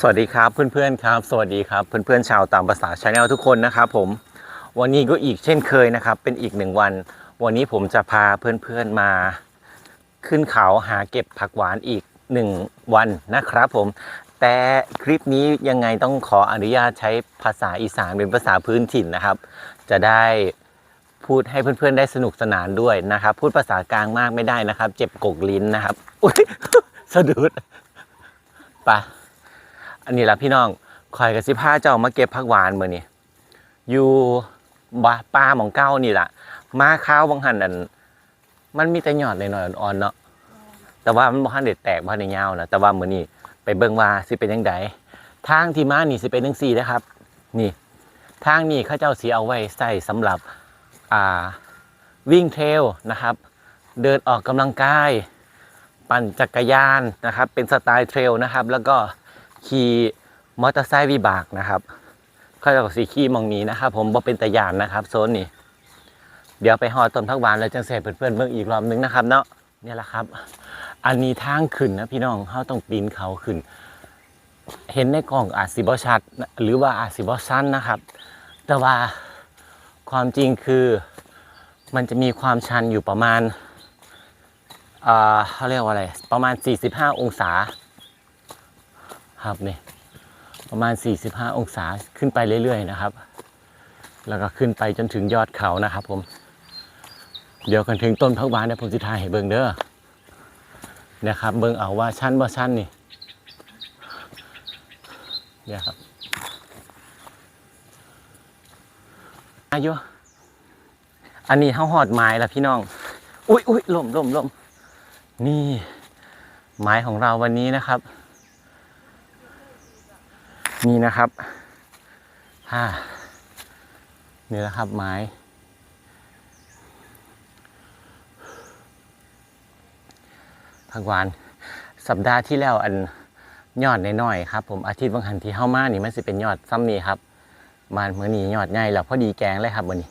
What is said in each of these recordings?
สวัสดีครับเพื่อนๆครับ สวัสดีครับเพื่อนๆชาวตามภาษาชาแนลทุกคนนะครับผมวันนี้ก็อีกเช่นเคยนะครับ เป็นอีกหนึ่งวัน วันนี้ผมจะพาเพื่อนๆมาขึ้นเขาหาเก็บผักหวานอีกหนึ่งวันนะครับผมแต่คลิปนี้ยังไงต้องขออนุญาตใช้ภาษาอีสานเป็นภาษาพื้นถิ่นนะครับ จะได้พูดให้เพื่อนๆได้สนุกสนานด้วยนะครับ พูดภาษากลางมากไม่ได้นะครับ เจ็บกกลิ้นนะครับ อุ้ยสะดุด ปะอันนี้ละพี่น้องคอยกับสิผ้าเจ้ามาเก็บผักหวานมือนี่อยู่บ้าป้าหมองเก้านี่แหละมาข้าวบางหันอัน มันมีแต่หยอดหน่อยๆอ่อนๆเนาะแต่ว่ามันบ่ทันเด็ดแตกบ่ทันได้ยาวนะแต่ว่ามื้อนี้ไปเบิ่งว่าสิเป็นจังไดทางที่มานี่สิเป็นจังซี่นะครับ นี่ ทางนี้เขาเจ้าสิเอาไว้ใส่สำหรับอ่าวิ่งเทรลนะครับ เดินออกกำลังกาย ปั่นจักรยานนะครับ เป็นสไตล์เทรลนะครับ แล้วก็ขี่มอเตอร์ไซค์วิบากนะครับเขาจะสีขี่หมองนี้นะครับ ผมบ่เป็นตะยานนะครับโซนนี้เดี๋ยวไปหอต้นพักหวานแล้วจังเสร็จเพื่อนๆเบิ่งอีกรอบนึงนะครับ เนาะเนี่ยแหละครับ อันนี้ทางขึ้นนะพี่น้องเขาต้องปีนเขาขึ้น เห็นในกล่องอาจสิบชัด หรือว่าอาจสิบสั้นนะครับ แต่ว่าความจริงคือมันจะมีความชันอยู่ประมาณ เขาเรียกว่าอะไร ประมาณ 45 องศา ครับนี่ประมาณ 45 องศาขึ้นไปเรื่อยๆนะครับ แล้วก็ขึ้นไปจนถึงยอดเขานะครับ ผม เดี๋ยวกันถึงต้นพักหวานเดี๋ยผมจะถ่ายให้เบิ่งเด้อนะครับ เบิ่งเอาว่าชั้นบ่ชั้นนี่เนี่ยครับอายุอันนี้เฮาหอดไม้ล้วพี่น้อง อุ้ยอุ้ยล่มล่มล่ม นี่ไม้ของเราวันนี้นะครับ นี่นะครับฮ่านี่นะครับไม้ผักหวาน สัปดาห์ที่แล้วอันยอดน้อยๆครับ ผมอาทิตย์บางหันที่เข้ามานี่มันสิเป็นยอดซ้ำนี่ครับมาเมื่อนี้ยอดใหญ่แล้วพอดีแกงเลยครับวันนี้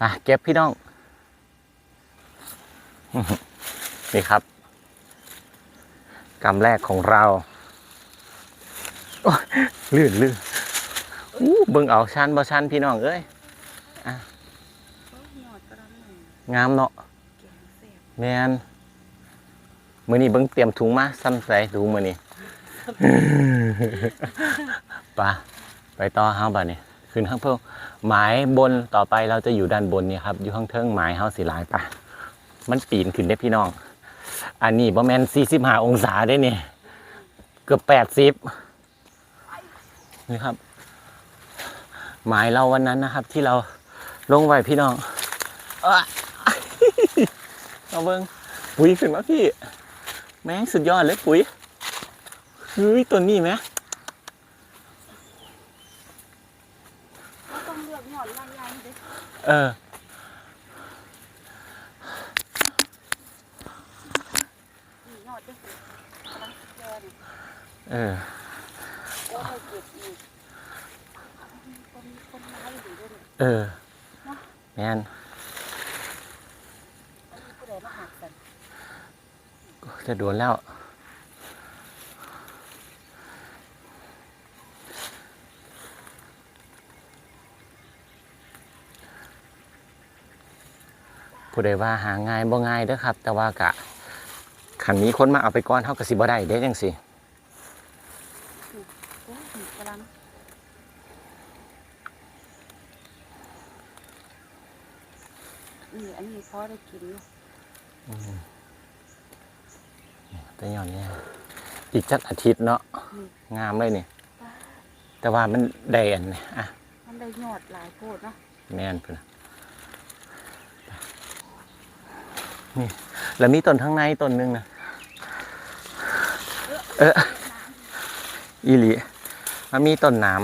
มาเก็บพี่น้อง นี่ครับกำแรกของเราลื่นลื่นอู้เบิ่งเอาชันบ่ชันพี่น้องเอ้ยองามเนาะแมนมือนี้เบิ่งเตรียมถุงมาซ้ำใส่ถุงมือนี้ไปะไปต่อเฮาบ่านี่ขึ้นข้างเพิ่มหมายบนต่อไปเราจะอยู่ด้านบนเนี่ยครับ อยู่ข้างเทิงหมายเฮาสิหลายปะมันปีนขึ้นได้พี่น้อง อันนี้ประมาณ45 องศาได้เนี่ยเกือบ80นี่ครับ หมายเราวันนั้นนะครับ ที่เราลงไว้พี่น้องเอ้อเอาเบิ้งปุ๋ยขึ้นมาพี่ แม่งสุดยอดเลยปุ๋ยเฮ้ยตัวนี้ไหมต้องเลือกหย่อนลายยายเด้ เออ นี่หย่อนเด้กำลังแก่นี่ เออเออแมนจะโดนแล้วผู้ใดว่าหาง่ายบ่ง่ายเด้อครับ แต่ว่ากะขันนี้คนมาเอาไปก้อนเท่ากับสิบ่ได้เด้จังสิ โอ้ยนี่กำลัง นี่อันนี้พอได้กินอยู่แต่ย้อนเนี่ยอีกจักอาทิตย์เนาะงามเลยนี่แต่ว่ามันได้อันนี้อะมันได้หยอดหลายโพดเนาะแม่นพุ่นน่ะนี่แล้วมีต้นข้างในต้นหนึงนะเอออีหลีมันมีต้นน้น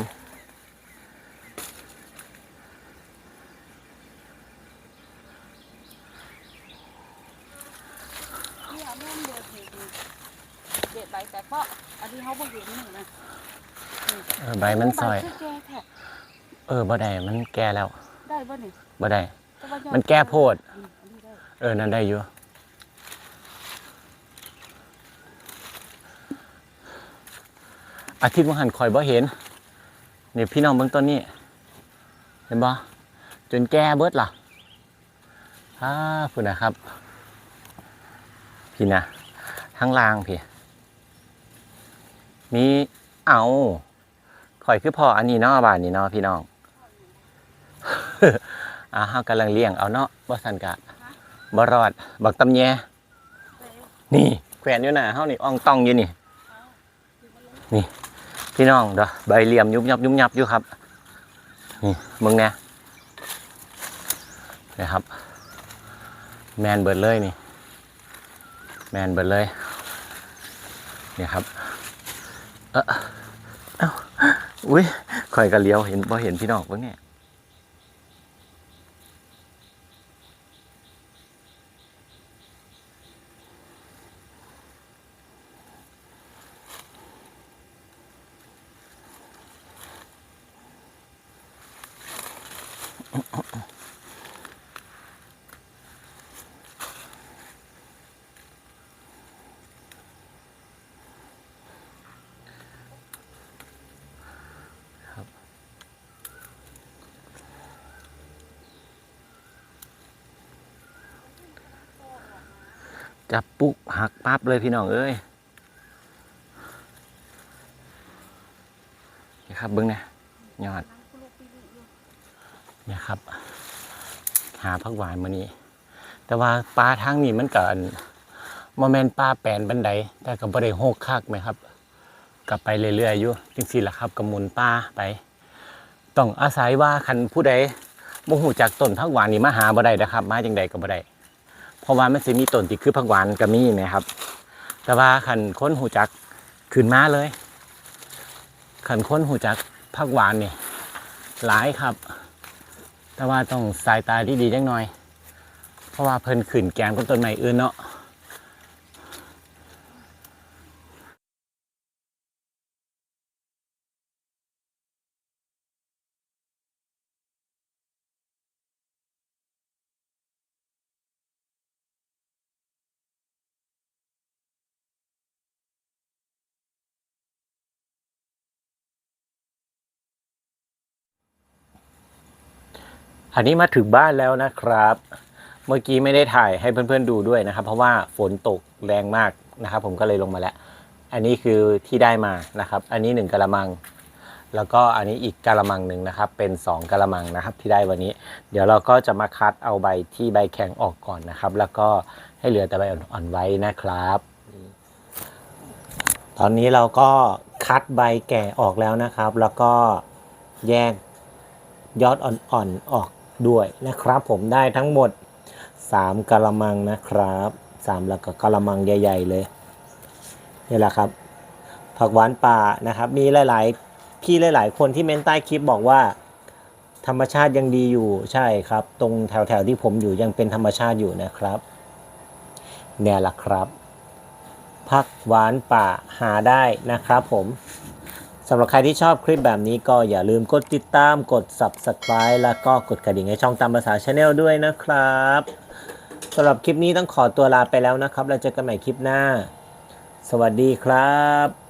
ี่เอาแม่น เดือดนี่เด็ดใบแต่เพาะอันนี้เขาบ่เห็นหนึ่งนะำเออใบมันซอย ใบคือแก่แท้เออบ่ได้มันแก่แล้วได้บ่นี่บ่ได้ แต่ว่าหยอดมันแก้โพด อืมอันนี้ได้เออ นั่นได้อยู่ อาทิตย์วันหันคอยบ่เห็นเนี่ยพี่น้องเบื้องต้นนี่เห็นบ่จนแก่เบิดล่ะอ้าพุ่นนะครับ พี่นะ ทั้งล่างพี่มีเอาข่อยคือพออันนี้เนาะบานนี้เนาะพี่น้องอ่าเฮากำลังเลี้ยงเอาเนาะบ่สันกะบ่รอดบักตำแยนี่แขวนอยู่หน้าเฮานี่อ่องต้องอยู่นี่ นี่ พี่น้องเด้อใบเหลี่ยมยุบยับยุบยับอยู่ครับ นี่มึงเนี่ยนะครับ แมนเบิดเลยนี่ แมนเบิดเลย เนี่ยครับ เออเอ้าอุ้ยข่อยกระเลี้ยวเห็นบ่เห็นพี่น้องเบิ่งเนี่ย จับปุ๊บหักปั๊บเลยพี่น้องเอ้ยนี่ครับเบิ้งเนี่ยยอดนี่ครับ หาผักหวานมานี้แต่ว่าปลาทางนี้มันเกันโมเมนต์ปลาแปนบันไดแต่ก็บ่ได้โหกคักไหมครับ กลับไปเรื่อยๆอยู่จริงๆล่ะครับกำมุนปลาไป ต้องอาศัยว่าคันผู้ใดบ่ฮู้จักต้นผักหวานนี่มาหาบ่ได้นะครับ มาจังใดก็บ่ได้ เพราะว่ามันสิมีต้นที่คือผักหวานก็มีนะครับ แต่ว่าขันค้นหูจักขึ้นมาเลยขันค้นหูจักผักหวานเนี่ยหลายครับ แต่ว่าต้องสายตาที่ดีจังหน่อย เพราะว่าเพิ่นขึ้นแกมกับต้นไม้อื่นเนาะ อันนี้มาถึงบ้านแล้วนะครับ เมื่อกี้ไม่ได้ถ่ายให้เพื่อนๆดูด้วยนะครับ เพราะว่าฝนตกแรงมากนะครับ ผมก็เลยลงมาแล้ว อันนี้คือที่ได้มานะครับ อันนี้หนึ่งกะละมัง แล้วก็อันนี้อีกกะละมังหนึ่งนะครับ เป็นสองกะละมังนะครับ ที่ได้วันนี้ เดี๋ยวเราก็จะมาคัดเอาใบที่ใบแข็งออกก่อนนะครับ แล้วก็ให้เหลือแต่ใบอ่อนๆไว้นะครับ ตอนนี้เราก็คัดใบแก่ออกแล้วนะครับ แล้วก็แยกยอดอ่อนๆออก ด้วยนะครับ ผมได้ทั้งหมด 3กะละมังนะครับ3แล้วก็กะละมังใหญ่ ๆ เลยนี่แหละครับ ผักหวานป่านะครับ มีหลาย ๆ พี่หลาย ๆ คนที่เม้นใต้คลิปบอกว่า ธรรมชาติยังดีอยู่ใช่ครับ ตรงแถว ๆ ที่ผมอยู่ยังเป็นธรรมชาติอยู่นะครับเนี่ยแหละครับผักหวานป่าหาได้นะครับผม สำหรับใครที่ชอบคลิปแบบนี้ก็อย่าลืมกดติดตามกด subscribe แล้วก็กดกระดิ่งให้ช่องตามภาษาชาแนลด้วยนะครับสำหรับคลิปนี้ต้องขอตัวลาไปแล้วนะครับ แล้วเจอกันใหม่คลิปหน้า สวัสดีครับ